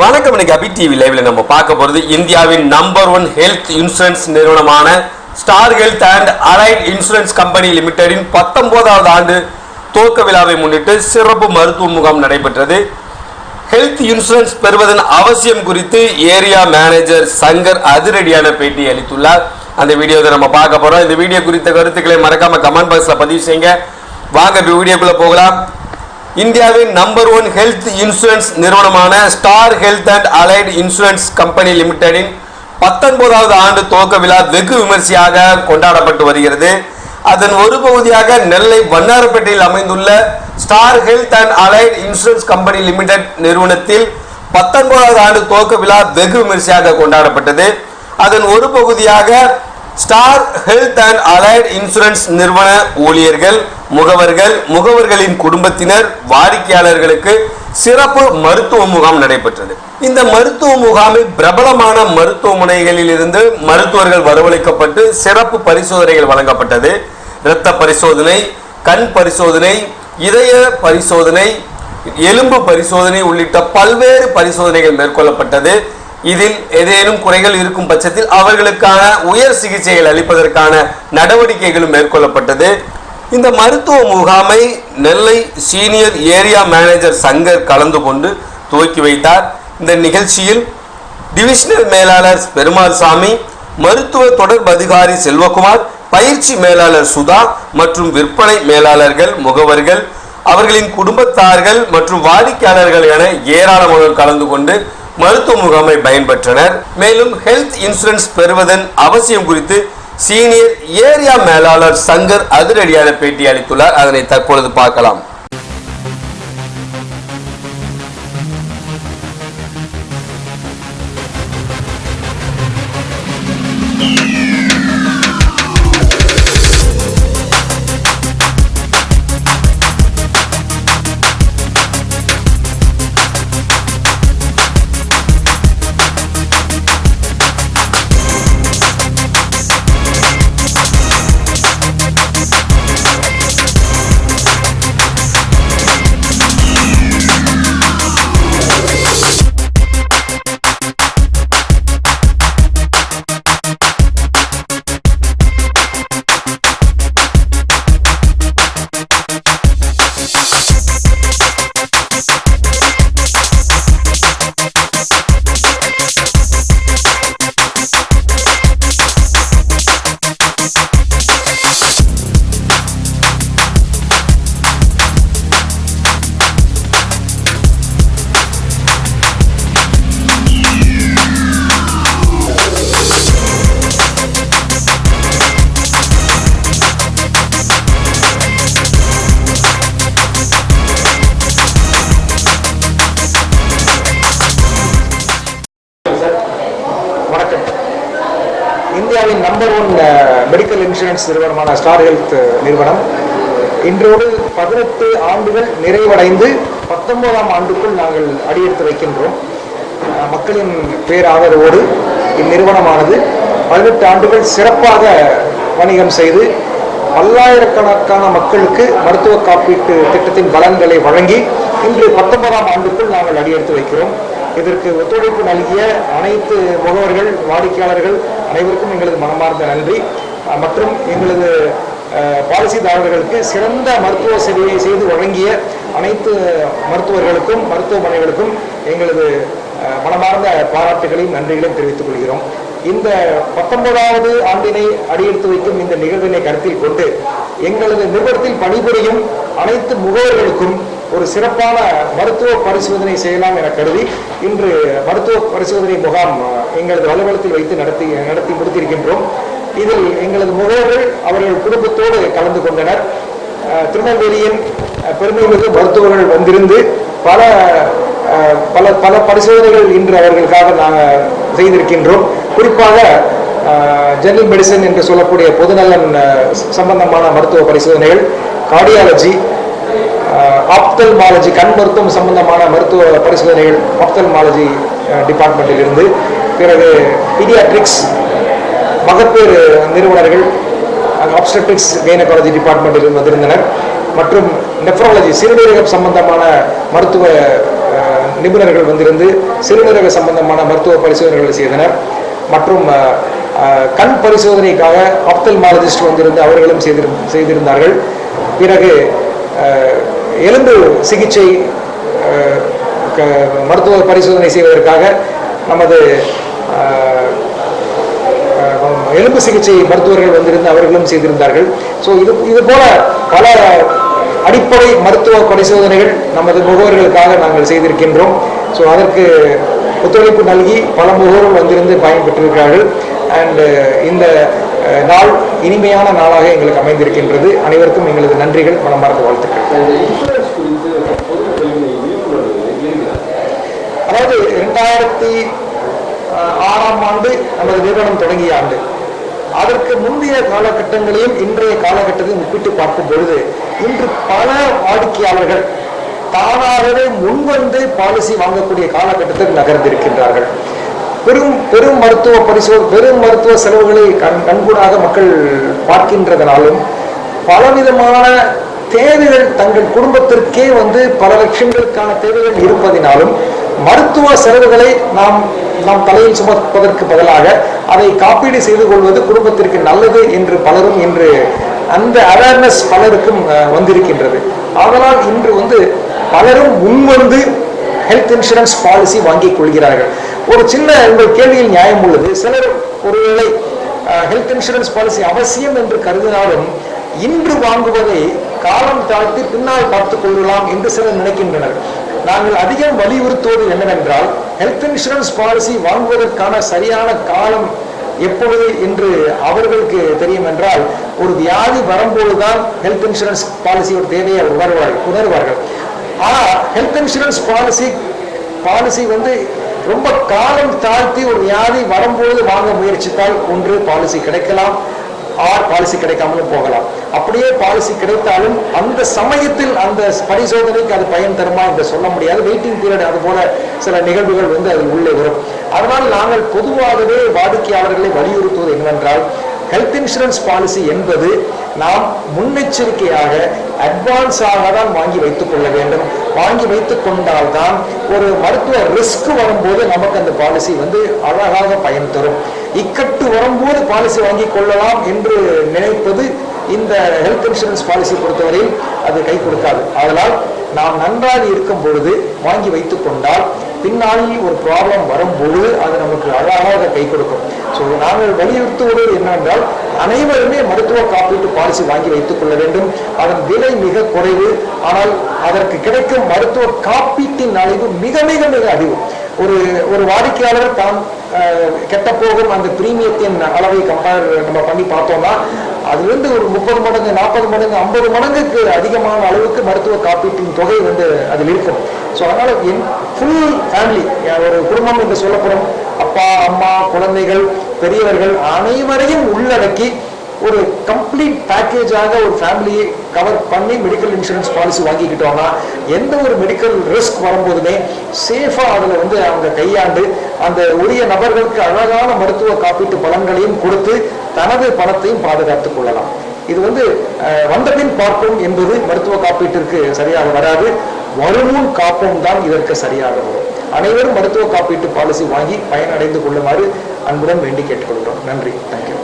வணக்கம். இன்னைக்கு அபி டிவி லைவ்ல நம்ம பார்க்க போறது இந்தியாவின் நம்பர் ஒன் ஹெல்த் இன்சூரன்ஸ் நிறுவனமான star health and allied insurance company லிமிடெடின் பத்தொன்பதாவது ஆண்டு துவக்க விழாவை முன்னிட்டு சிறப்பு மருத்துவ முகாம் நடைபெற்றது. ஹெல்த் இன்சூரன்ஸ் பெறுவதன் அவசியம் குறித்து ஏரியா மேனேஜர் சங்கர் அதிரடியான பேட்டி அளித்துள்ளார். அந்த வீடியோவை நம்ம பார்க்க போறோம். இந்த வீடியோ குறித்த கருத்துக்களை மறக்காம கமெண்ட் பாக்ஸ்ல பதிவு செய்யுங்க. வாங்க இப்ப வீடியோக்குள்ள போகலாம். இந்தியாவின் நம்பர் ஒன் ஹெல்த் இன்சூரன்ஸ் நிறுவனமான star health and allied insurance company லிமிடெடின் பத்தொன்பதாவது ஆண்டு துவக்க விழா வெகு விமர்சையாக கொண்டாடப்பட்டு வருகிறது. அதன் ஒரு பகுதியாக நெல்லை வண்ணாரப்பேட்டையில் அமைந்துள்ள star health and allied insurance company limited நிறுவனத்தில் பத்தொன்பதாவது ஆண்டு துவக்க விழா வெகு விமர்சையாக கொண்டாடப்பட்டது. அதன் ஒரு பகுதியாக star health and allied insurance நிறுவன ஊழியர்கள் முகவர்கள் முகவர்களின் குடும்பத்தினர் வாடிக்கையாளர்களுக்கு சிறப்பு மருத்துவ முகாம் நடைபெற்றது. இந்த மருத்துவ முகாமில் பிரபலமான மருத்துவமனைகளில் இருந்து மருத்துவர்கள் வரவழைக்கப்பட்டு சிறப்பு பரிசோதனைகள் வழங்கப்பட்டது. இரத்த பரிசோதனை கண் பரிசோதனை இதய பரிசோதனை எலும்பு பரிசோதனை உள்ளிட்ட பல்வேறு பரிசோதனைகள் மேற்கொள்ளப்பட்டது. இதில் ஏதேனும் குறைகள் இருக்கும் பட்சத்தில் அவர்களுக்கான உயர் சிகிச்சைகள் அளிப்பதற்கான நடவடிக்கைகளும் மேற்கொள்ளப்பட்டது. இந்த மருத்துவ முகாமை Nellai senior area manager Shankar கலந்து கொண்டு துவக்கி வைத்தார். இந்த நிகழ்ச்சியில் டிவிஷனல் மேலாளர் பெருமாள் சாமி மருத்துவ தொடர்பு அதிகாரி செல்வகுமார் பயிற்சி மேலாளர் சுதா மற்றும் விற்பனை மேலாளர்கள் முகவர்கள் அவர்களின் குடும்பத்தார்கள் மற்றும் வாடிக்கையாளர்கள் என ஏராளமானோர் கலந்து கொண்டு மருத்துவ முகாமை பயன்பெற்றனர். மேலும் ஹெல்த் இன்சூரன்ஸ் பெறுவதன் அவசியம் குறித்து சீனியர் ஏரியா மேலாளர் சங்கர் அதிரடியான பேட்டி அளித்துள்ளார். அதனை தற்பொழுது பார்க்கலாம். நம்பர் ஒன் மெடிக்கல் இன்சூரன்ஸ் நிறுவனமான ஸ்டார் ஹெல்த் நிறுவனம். இன்றோடு பதினெட்டு ஆண்டுகள் நிறைவடைந்து பத்தொன்பதாம் ஆண்டுக்குள் நாங்கள் அடியெடுத்து வைக்கின்றோம். மக்களின் பேராதரவோடு இந்நிறுவனமானது பதினெட்டு ஆண்டுகள் சிறப்பாக வணிகம் செய்து பல்லாயிரக்கணக்கான மக்களுக்கு மருத்துவ காப்பீட்டு திட்டத்தின் பலன்களை வழங்கி இன்று பத்தொன்பதாம் ஆண்டுக்குள் நாங்கள் அடியெடுத்து வைக்கிறோம். இதற்கு ஒத்துழைப்பு நல்கிய அனைத்து முகவர்கள் வாடிக்கையாளர்கள் அனைவருக்கும் எங்களது மனமார்ந்த நன்றி. மற்றும் எங்களது பாலிசிதாரர்களுக்கு சிறந்த மருத்துவ சேவையை செய்து வழங்கிய அனைத்து மருத்துவர்களுக்கும் மருத்துவமனைகளுக்கும் எங்களது மனமார்ந்த பாராட்டுகளையும் நன்றிகளையும் தெரிவித்துக் கொள்கிறோம். இந்த பத்தொன்பதாவது ஆண்டினை அடியெடுத்து வைக்கும் இந்த நிகழ்வினை கருத்தில் கொண்டு எங்களது நிறுவனத்தில் பணிபுரியும் அனைத்து முகவர்களுக்கும் ஒரு சிறப்பான மருத்துவ பரிசோதனை செய்யலாம் என கருதி இன்று மருத்துவ பரிசோதனை முகாம் எங்களது அலுவலகத்தில் வைத்து நடத்தி நடத்தி முடித்திருக்கின்றோம். இதில் எங்களது முகவர்கள் அவர்கள் குடும்பத்தோடு கலந்து கொண்டனர். திருநெல்வேலியின் பெருமைமிகு மருத்துவர்கள் வந்திருந்து பல பல பல பரிசோதனைகள் இன்று அவர்களுக்காக நாங்கள் செய்திருக்கின்றோம். குறிப்பாக ஜெனரல் மெடிசன் என்று சொல்லக்கூடிய பொதுநலன் சம்பந்தமான மருத்துவ பரிசோதனைகள் கார்டியாலஜி ஆப்தல்மாலஜி கண் மருத்துவம் சம்பந்தமான மருத்துவ பரிசோதனைகள் ஆப்தல்மாலஜி டிபார்ட்மெண்ட்டில் இருந்து. பிறகு பீடியாட்ரிக்ஸ் மகப்பேறு நிறுவனர்கள் ஆப்ஸ்டட்ரிக்ஸ் கைனகாலஜி டிபார்ட்மெண்ட்டில் வந்திருந்தனர். மற்றும் நெஃப்ராலஜி சிறுநீரகம் சம்பந்தமான மருத்துவ நிபுணர்கள் வந்திருந்து சிறுநீரக சம்பந்தமான மருத்துவ பரிசோதனைகளை செய்தனர். மற்றும் கண் பரிசோதனைக்காக ஆப்தல்மாலஜிஸ்ட் வந்திருந்து அவர்களும் செய்திரு செய்திருந்தார்கள். பிறகு எலும்பு சிகிச்சை மருத்துவ பரிசோதனை செய்வதற்காக நமது எலும்பு சிகிச்சை மருத்துவர்கள் வந்திருந்து அவர்களும் செய்திருந்தார்கள். ஸோ இது இது போல பல அடிப்படை மருத்துவ பரிசோதனைகள் நமது முகவர்களுக்காக நாங்கள் செய்திருக்கின்றோம். ஸோ அதற்கு ஒத்துழைப்பு நல்கி பல முகவர்கள் வந்திருந்து பயன்பெற்றிருக்கிறார்கள். அண்டு இந்த நாள் இனிமையான நாளாக எங்களுக்கு அமைந்திருக்கின்றது. அனைவருக்கும் எங்களது நன்றிகள் மனமார்ந்த வாழ்த்துக்கள். அதாவது இரண்டாயிரத்தி ஆறாம் ஆண்டு நமது நிறுவனம் தொடங்கிய ஆண்டு. அதற்கு முந்தைய காலகட்டங்களையும் இன்றைய காலகட்டத்தையும் ஒப்பிட்டு பார்க்கும் பொழுது இன்று பல வாடிக்கையாளர்கள் தானாகவே முன்வந்து பாலிசி வாங்கக்கூடிய காலகட்டத்தில் நகர்ந்திருக்கின்றார்கள். பெரும் பெரும் மருத்துவ பரிசோ பெரும் மருத்துவ செலவுகளை கண் கண்கூடாக மக்கள் பார்க்கின்றதனாலும் பலவிதமான தேவைகள் தங்கள் குடும்பத்திற்கே வந்து பல லட்சங்களுக்கான தேவைகள் இருப்பதினாலும் மருத்துவ செலவுகளை நாம் நாம் தலையில் சுமப்பதற்கு பதிலாக அதை காப்பீடு செய்து கொள்வது குடும்பத்திற்கு நல்லது என்று பலரும் இன்று அந்த அவேர்னஸ் பலருக்கும் அஹ், வந்திருக்கின்றது. ஆதலால் இன்று வந்து பலரும் முன்வந்து ஹெல்த் இன்சூரன்ஸ் பாலிசி வாங்கிக் கொள்கிறார்கள். ஒரு சின்ன உங்கள் கேள்வியில் நியாயம் உள்ளது. சிலர் ஒருவேளை ஹெல்த் இன்சூரன்ஸ் பாலிசி அவசியம் என்று கருதினாலும் இன்று வாங்குவதை காலம் தாழ்த்தி பின்னால் பார்த்துக் கொள்ளலாம் என்று சிலர் நினைக்கின்றனர். நாங்கள் அதிகம் வலியுறுத்துவது என்னவென்றால் ஹெல்த் இன்சூரன்ஸ் பாலிசி வாங்குவதற்கான சரியான காலம் எப்பொழுது என்று அவர்களுக்கு தெரியும் என்றால் ஒரு வியாதி வரும்போதுதான் ஹெல்த் இன்சூரன்ஸ் பாலிசியோட தேவையை உணர்வார்கள் உணர்வார்கள். ஆனால் ஹெல்த் இன்சூரன்ஸ் பாலிசி பாலிசி வந்து ரொம்ப காலம் தாழ்த்தி ஒரு வியாதி வரும்போது வாங்க முயற்சித்தால் ஒன்று பாலிசி கிடைக்கலாம். ஆர் பாலிசி கிடைக்காமலும் போகலாம். அப்படியே பாலிசி கிடைத்தாலும் அந்த சமயத்தில் அந்த பரிசோதனைக்கு அது பயன் தருமா என்று சொல்ல முடியாது. வெயிட்டிங் பீரியட் அது போல சில நிகழ்வுகள் வந்து அதில் உள்ளே வரும். அதனால் நாங்கள் பொதுவாகவே வாடிக்கையாளர்களை வலியுறுத்துவது என்னவென்றால் ஹெல்த் இன்சூரன்ஸ் பாலிசி என்பது நாம் முன்னெச்சரிக்கையாக அட்வான்ஸாக தான் வாங்கி வைத்துக் கொள்ள வேண்டும். வாங்கி வைத்துக் கொண்டால்தான் ஒரு மருத்துவ ரிஸ்க் வரும்போது நமக்கு அந்த பாலிசி வந்து அழகாக பயன் தரும். இக்கட்டு வரும்போது பாலிசி வாங்கி கொள்ளலாம் என்று நினைப்பது இந்த ஹெல்த் இன்சூரன்ஸ் பாலிசி பொறுத்தவரையில் அது கை கொடுக்காது. அதனால் நாம் நன்றாக இருக்கும் பொழுது வாங்கி வைத்துக் கொண்டால் பின்னாளில் ஒரு ப்ராப்ளம் வரும்பொழுது அது நமக்கு அழகாக கை கொடுக்கும். ஸோ நாங்கள் வலியுறுத்துவது என்னென்றால் அனைவருமே மருத்துவ காப்பீட்டு பாலிசி வாங்கி வைத்துக் கொள்ள வேண்டும். அதன் விலை மிக குறைவு. ஆனால் அதற்கு கிடைக்கும் மருத்துவ காப்பீட்டின் அளவு மிக மிக மிக அதிகம். ஒரு ஒரு வாடிக்கையாளர் தான் கெட்டப்போகும் அந்த பிரீமியத்தின் அளவை கம்பேர் நம்ம பண்ணி பார்த்தோம்னா அதுலேருந்து ஒரு முப்பது மடங்கு நாற்பது மடங்கு ஐம்பது மடங்குக்கு அதிகமான அளவுக்கு மருத்துவ காப்பீட்டின் தொகை வந்து அதில் இருக்கும். ஸோ அதனால என் ஃபுல் ஃபேமிலி ஒரு குடும்பம் என்று சொல்லப்படும் அப்பா அம்மா குழந்தைகள் பெரியவர்கள் அனைவரையும் உள்ளடக்கி ஒரு கம்ப்ளீட் பேக்கேஜாக ஒரு ஃபேமிலியை கவர் பண்ணி மெடிக்கல் இன்சூரன்ஸ் பாலிசி வாங்கிக்கிட்டோம்னா எந்த ஒரு மெடிக்கல் ரிஸ்க் வரும்போதுமே சேஃபாக அதில் வந்து அவங்க கையாண்டு அந்த உரிய நபர்களுக்கு அழகான மருத்துவ காப்பீட்டு பலன்களையும் கொடுத்து தனது பணத்தையும் பாதுகாத்துக் கொள்ளலாம். இது வந்து வந்தபின் பார்ப்போம் என்பது மருத்துவ காப்பீட்டிற்கு சரியாக வராது. வருமுன் காப்போம் தான் இதற்கு சரியாக வரும். அனைவரும் மருத்துவ காப்பீட்டு பாலிசி வாங்கி பயனடைந்து கொள்ளுமாறு அன்புடன் வேண்டி கேட்டுக்கொள்கிறோம். நன்றி. தேங்க்யூ